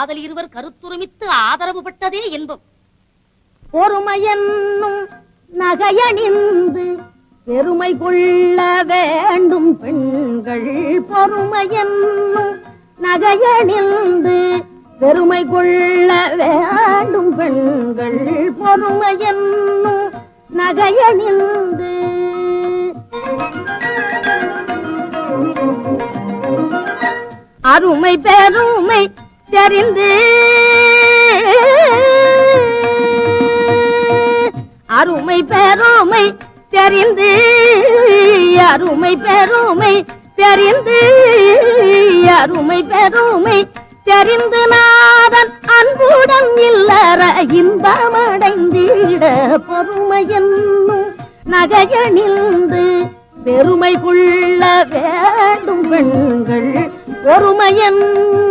அதில் இருவர் கருத்துருமித்து ஆதரவு பட்டதே என்பம். பொறுமையென்னும் நகையணிந்து பெருமை கொள்ள வேண்டும் பெண்கள். பொறுமையென்னும் நகையணிந்து பெருமை கொள்ள வேண்டும் பெண்கள். பொறுமையென்னும் நகையணிந்து அருமை பெருமை தெரிந்து அருமை பெருமை தெரிந்து அருமை பெருமை தெரிந்து அருமை பெருமை தெரிந்து நாதன் அன்புடன் இல்லற இன்பமடைந்திட பொறுமை என்னும் நகையணிந்து பெருமை கொள்ள வேண்டும் பெண்கள் பொறுமை என்னும்